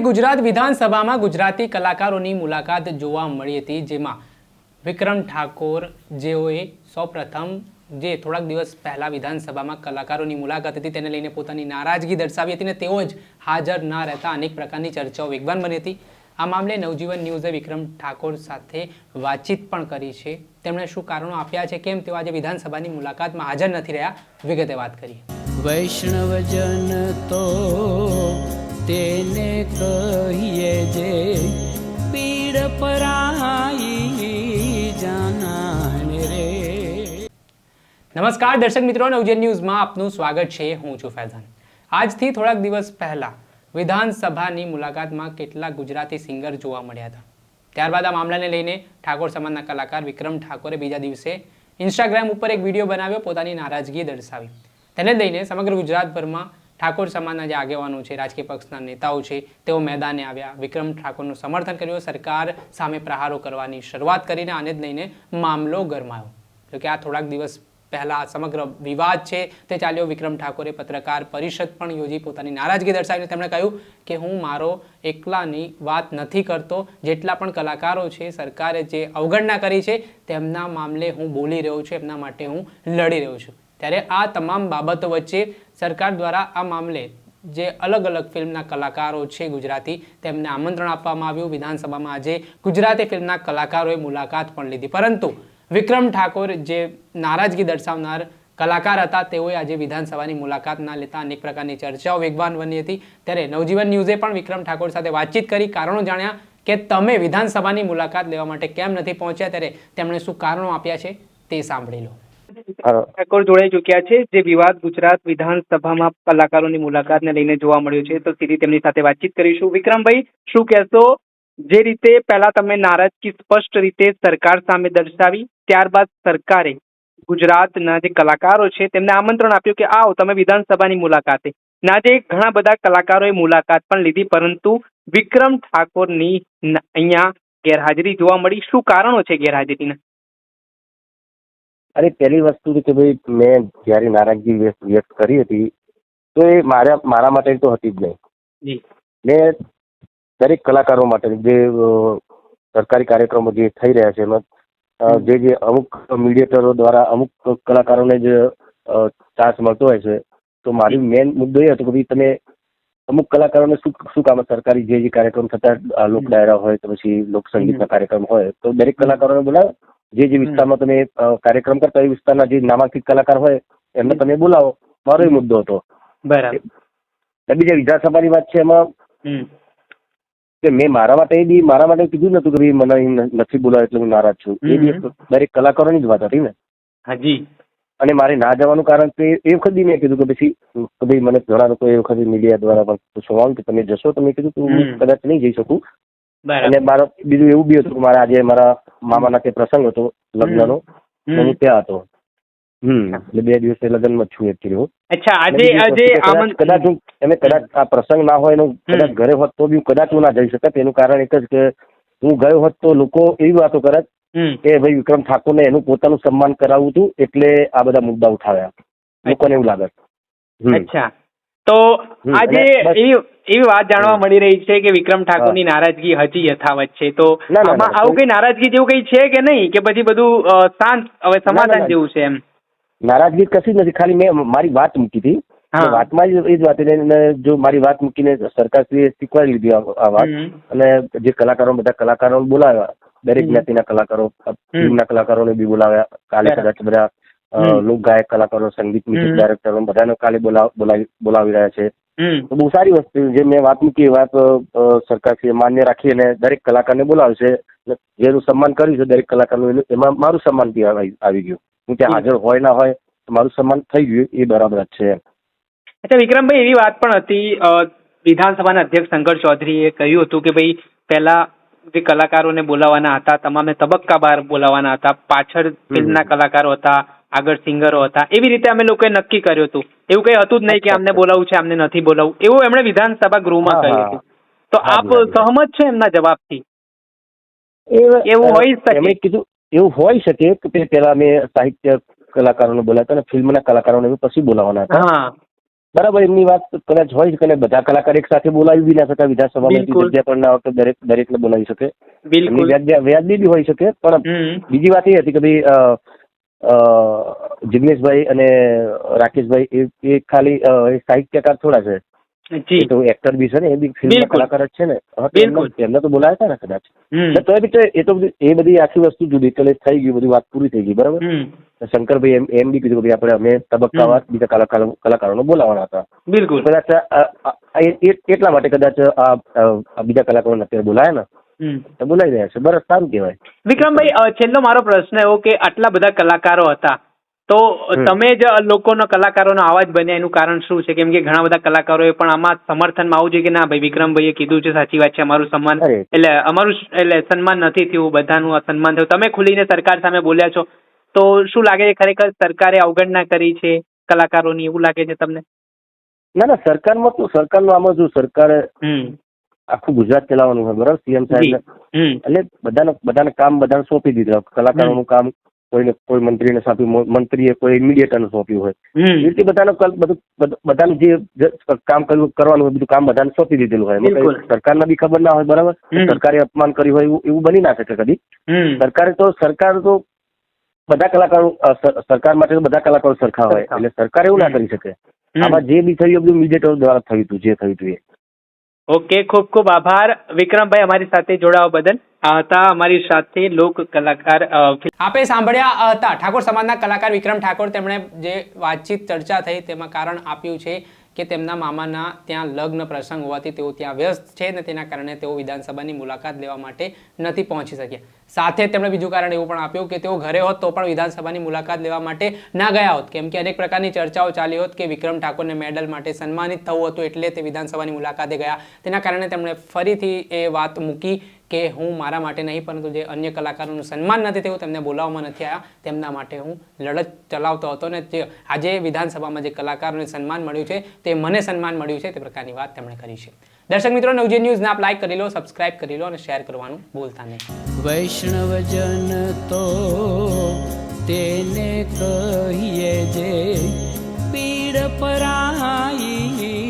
ગુજરાત વિધાનસભામાં ગુજરાતી કલાકારોની મુલાકાત જોવા મળી હતી, જેમાં વિક્રમ ઠાકોર, જેઓએ સૌપ્રથમ જે થોડાક દિવસ પહેલાં વિધાનસભામાં કલાકારોની મુલાકાત હતી, તેને લઈને પોતાની નારાજગી દર્શાવી હતી અને તેઓ જ હાજર ના રહેતા અનેક પ્રકારની ચર્ચાઓ વેગવાન બની હતી. આ મામલે નવજીવન ન્યૂઝે વિક્રમ ઠાકોર સાથે વાતચીત પણ કરી છે. તેમણે શું કારણો આપ્યા છે, કેમ તેઓ આજે વિધાનસભાની મુલાકાતમાં હાજર નથી રહ્યા, વિગતે વાત કરી વૈષ્ણવજન તો કહીએ જે પીડ પરાઈ જાનાને રે. નમસ્કાર, દર્શક મિત્રો, નવજન ન્યૂઝમાં આપનું સ્વાગત છે. હું છું ફૈઝાન. આજથી થોડાક દિવસ પહેલા વિધાનસભાની મુલાકાતમાં કેટલાક ગુજરાતી સિંગર જોવા મળ્યા હતા. ત્યારબાદ આ મામલાને લઈને ઠાકોર સમાજના કલાકાર વિક્રમ ઠાકોરે બીજા દિવસે ઇન્સ્ટાગ્રામ ઉપર એક વીડિયો બનાવ્યો, પોતાની નારાજગી દર્શાવી. તેને લઈને સમગ્ર ગુજરાતભરમાં ઠાકોર સમાજના જે આગેવાનો છે, રાજકીય પક્ષના નેતાઓ છે, તેઓ મેદાને આવ્યા. વિક્રમ ઠાકોરનું સમર્થન કર્યું. સરકાર સામે પ્રહારો કરવાની શરૂઆત કરીને આને જ લઈને મામલો ગરમાયો. જોકે આ થોડાક દિવસ પહેલા સમગ્ર વિવાદ છે, તે ચાલ્યો. વિક્રમ ઠાકોરે પત્રકાર પરિષદ પણ યોજી પોતાની નારાજગી દર્શાવીને તેમણે કહ્યું કે હું મારો એકલાની વાત નથી કરતો. જેટલા પણ કલાકારો છે, સરકારે જે અવગણના કરી છે, તેમના મામલે હું બોલી રહ્યો છું. એમના માટે હું લડી રહ્યો છું. ત્યારે આ તમામ બાબતો વચ્ચે સરકાર દ્વારા આ મામલે જે અલગ અલગ ફિલ્મના કલાકારો છે ગુજરાતી, તેમને આમંત્રણ આપવામાં આવ્યું. વિધાનસભામાં આજે ગુજરાતી ફિલ્મના કલાકારોએ મુલાકાત પણ લીધી. પરંતુ વિક્રમ ઠાકોર જે નારાજગી દર્શાવનાર કલાકાર હતા, તેઓએ આજે વિધાનસભાની મુલાકાત ના લેતા અનેક પ્રકારની ચર્ચાઓ વેગવાન બની હતી. ત્યારે નવજીવન ન્યૂઝે પણ વિક્રમ ઠાકોર સાથે વાતચીત કરી, કારણો જાણ્યા કે તમે વિધાનસભાની મુલાકાત લેવા માટે કેમ નથી પહોંચ્યા, ત્યારે તેમણે શું કારણો આપ્યા છે તે સાંભળી લો. ઠાકોર જોડાઈ ચુક્યા છે. જે વિવાદ ગુજરાત વિધાનસભામાં કલાકારોની મુલાકાતને લઈને જોવા મળ્યો છે. તો સીધી તેમની સાથે વાતચીત કરીશું. વિક્રમભાઈ, શું કહેશો? જે રીતે પહેલા તમે નારાજગી સ્પષ્ટ રીતે સરકાર સામે દર્શાવી, ત્યારબાદ સરકારે ગુજરાતના જે કલાકારો છે તેમને આમંત્રણ આપ્યું કે આવો, તમે વિધાનસભાની મુલાકાતે. ના આજે ઘણા બધા કલાકારોએ મુલાકાત પણ લીધી, પરંતુ વિક્રમ ઠાકોરની અહીંયા ગેરહાજરી જોવા મળી. શું કારણો છે ગેરહાજરીના? અરે પહેલી વસ્તુ કે ભાઈ મેં જ્યારે નારાજગી વ્યક્ત વ્યક્ત કરી હતી તો એ મારા મારા માટે તો હતી જ નહીં. મેં દરેક કલાકારો માટે જે સરકારી કાર્યક્રમો જે થઈ રહ્યા છે એમાં જે જે અમુક મીડિયેટરો દ્વારા અમુક કલાકારોને જ ચાન્સ મળતો હોય છે તો મારી મેન મુદ્દો એ હતો કે ભાઈ તમે અમુક કલાકારોને શું શું કામ સરકારી જે જે કાર્યક્રમ થતા લોક ડાયરા હોય તો પછી લોક સંગીતના કાર્યક્રમ હોય તો દરેક કલાકારોને બોલાવો. જે જે વિસ્તારમાં તમે કાર્યક્રમ કરતા એ વિસ્તારના જે નામાંકિત કલાકાર હોય એમને તમે બોલાવો. મારો એ મુદ્દો હતો. બરાબર. બીજા વિધાનસભાની વાત છે એમાં કે મેં મારા માટે બી મારા માટે કીધું નતું કે ભાઈ મને નથી બોલાવે એટલે હું નારાજ છું. એ બી દરેક કલાકારોની જ વાત હતી ને. હાજી અને મારે ના જવાનું કારણ કે એ વખત બી મેં કીધું કે પછી કે ભાઈ મને ઘણા લોકો એ વખત મીડિયા દ્વારા પણ પૂછવામાં કે તમે જશો તમે કીધું કે હું કદાચ નહીં જઈ શકું. અને મારો બીજું એવું બી હતું કે મારા આજે મારા મામાના તે પ્રસંગ હતો લગ્નનો. નો હું ત્યાં હતો. હમ. એટલે બે દિવસે લગ્નમાં છું એકચ્યુઅલી હું. અચ્છા આજે આજે કદાચ- હું એમે કદાચ આ પ્રસંગ ના હોય એનું કદાચ ઘરે હોત તો બી હું કદાચ હું ના જઈ શકત. એનું કારણ એક જ કે હું ગયો હોત તો લોકો એવી વાતો કરત. કે ભાઈ વિક્રમ ઠાકોરને એનું પોતાનું સન્માન કરાવવું હતું એટલે આ બધા મુદ્દા ઉઠાવ્યા. લોકોને એવું લાગે. અચ્છા. તો આજે એવી એવી વાત જાણવા મળી રહી છે કે વિક્રમ ઠાકોરની નારાજગી હજી યથાવત છે. તો આમાં આવું કઈ નારાજગી જેવું કઈ છે કે નહીં? કે પછી બધું શાંત હવે સમાધાન જેવું છે એમ? નારાજગી કશી જ નથી. ખાલી મેં મારી વાત મૂકી હતી. વાતમાં જ એ જ વાત જો મારી વાત મૂકીને સરકારશ્રીએ સ્વીકારી લીધી આ વાત. અને જે કલાકારો બધા કલાકારો બોલાવ્યા. દરેક. જ્ઞાતિના કલાકારો ફિલ્મના કલાકારોને બી બોલાવ્યા. કાલે કદાચ બધા લોક ગાયક કલાકારો સંગીત મ્યુઝિક. ડાયરેક્ટરો બધાને કાલે બોલાવ બોલાવી રહ્યા છે. તો બહુ સારી વસ્તુ જે મેં વાત મૂકી એ વાત સરકાર સરકારશ્રીએ માન્ય રાખી અને દરેક કલાકારને બોલાવશે. અને જેનું સન્માન કર્યું છે દરેક કલાકારનું એમાં મારું સન્માન બી આવી ગયું. હું ત્યાં હાજર હોય ના હોય તો મારું સન્માન થઈ ગયું એ બરાબર જ છે. અચ્છા વિક્રમભાઈ એવી વાત પણ હતી વિધાનસભાના અધ્યક્ષ શંકર ચૌધરીએ કહ્યું હતું કે ભાઈ પહેલા જે કલાકારોને બોલાવવાના હતા તમામને તબક્કાવાર બોલાવવાના હતા પાછળ ફિલ્મના કલાકારો હતા આગળ સિંગરો હતા. એવી રીતે અમે લોકોએ નક્કી કર્યું હતું. એવું કઈ હતું જ નહીં કે અમને બોલાવવું છે અમને નથી બોલાવવું એવું એમણે વિધાનસભા ગૃહમાં કહ્યું હતું. તો આપ. સહમત છો એમના જવાબથી? એવું હોય શકે. કીધું એવું હોય શકે કે પેલા અમે સાહિત્ય કલાકારોને બોલાવ્યા અને ફિલ્મના કલાકારોને પછી બોલાવવાના હતા. બરાબર એમની વાત કદાચ હોય કે બધા કલાકાર એક સાથે બોલાવી બી ના શકાય વિધાનસભામાં. જગ્યા પણ ના વખતે દરેક દરેકને બોલાવી શકે. વ્યાજબી બી હોય શકે પણ બીજી વાત એ હતી કે ભાઈ જિગ્નેશભાઈ અને રાકેશભાઈ એ એ ખાલી સાહિત્યકાર થોડા છે. જી. તો એક્ટર બી છે ને એ બી ફિલ્મ કલાકાર જ છે ને. એમને તો બોલાયા હતા ને કદાચ. તો એટલે બી એ તો બધી- એ બધી આખી વસ્તુ જો ડિટેલ થઈ ગયું બધી વાત પૂરી થઈ ગઈ બરાબર? શંકરભાઈ એમ એમ બી કીધું કે આપણે અમે તબક્કાવાર બીજા કલાકારો કલાકારોને બોલાવાના હતા. બિલકુલ. કદાચ એટલા માટે કદાચ આ બીજા કલાકારોને અત્યારે બોલાયા ને તો બોલાવી રહ્યા છે. બરસ સારું કહેવાય. વિક્રમભાઈ છેલ્લો મારો પ્રશ્ન એવો કે આટલા બધા કલાકારો હતા તો તમે જ લોકોનો કલાકારોનો અવાજ બન્યા એનું કારણ શું છે? કેમ કે ઘણા બધા કલાકારોએ પણ આમાં સમર્થનમાં આવવું જોઈએ કે ના ભાઈ વિક્રમભાઈએ કીધું છે સાચી વાત છે અમારું સન્માન એટલે અમારું એટલે સન્માન નથી થયું બધાનું સન્માન થયું. તમે ખુલીને સરકાર સામે બોલ્યા છો તો શું લાગે છે ખરેખર સરકારે અવગણના કરી છે કલાકારોની? એવું લાગે છે તમને? ના ના સરકારમાં તો સરકારનું આમાં જો સરકારે આખું ગુજરાત ચલાવવાનું હોય બરાબર? સીએમ સાહેબ એટલે બધાને બધાને કામ બધાને સોંપી દીધું. કલાકારોનું કામ કોઈને કોઈ મંત્રીને સોંપ્યું મંત્રીએ કોઈ મીડિયેટરને સોંપ્યું હોય. એ રીતે બધાને બધું બધું- બધાને જે કામ કરવું કરવાનું હોય બધું કામ બધાને સોંપી દીધેલું હોય. સરકારને બી ખબર ના હોય બરાબર? સરકારે અપમાન કર્યું હોય એવું એવું બની ના શકે કદી. સરકારે તો સરકાર તો બધા કલાકારો સરકાર માટે તો બધા કલાકારો સરખા હોય. એટલે સરકાર એવું ના કરી શકે. આમાં જે બી થયું બધું મીડિયેટર દ્વારા થયું હતું જે થયું હતું એ. ઓકે, ખૂબ ખૂબ આભાર. વિક્રમભાઈ, અમારી સાથે જોડાવા બદલ. આ હતા અમારી સાથે લોક કલાકાર આપણે સાંભળ્યા હતા. ઠાકોર સમાજના કલાકાર વિક્રમ ઠાકોર, તેમણે જે વાતચીત ચર્ચા થઈ તેમાં કારણ આપ્યું છે. કે તેમના મામાના ત્યાં લગ્ન પ્રસંગ હોવાથી તેઓ ત્યાં વ્યસ્ત છે ને તેના કારણે તેઓ વિધાનસભાની મુલાકાત લેવા માટે નથી પહોંચી શક્યા. સાથે તેમણે બીજું કારણ એવું પણ આપ્યું કે તેઓ ઘરે હોત તો પણ વિધાનસભાની મુલાકાત લેવા માટે ના ગયા હોત. કેમ કે અનેક પ્રકારની ચર્ચાઓ ચાલી હોત કે વિક્રમ ઠાકોરને મેડલ માટે સન્માનિત થવું હતું એટલે તે વિધાનસભાની મુલાકાતે ગયા. તેના કારણે તેમણે ફરીથી એ વાત મૂકી કે હું મારા માટે નહીં, પરંતુ જે અન્ય કલાકારોનું સન્માન નથી થયું, તેમને બોલાવવામાં નથી આવ્યા. તેમના માટે હું લડત ચલાવતો હતો ને જે આજે વિધાનસભામાં જે કલાકારોને સન્માન મળ્યું છે, તે મને સન્માન મળ્યું છે, તે પ્રકારની વાત તેમણે કરી છે. દર્શક મિત્રો, નવજી ન્યૂઝને આપ લાઈક કરી લો સબસ્ક્રાઇબ કરી લો અને શેર કરવાનું ભૂલતા નહીં. વૈષ્ણવજન તો તેને કહીએ જે પીડ પરાઈ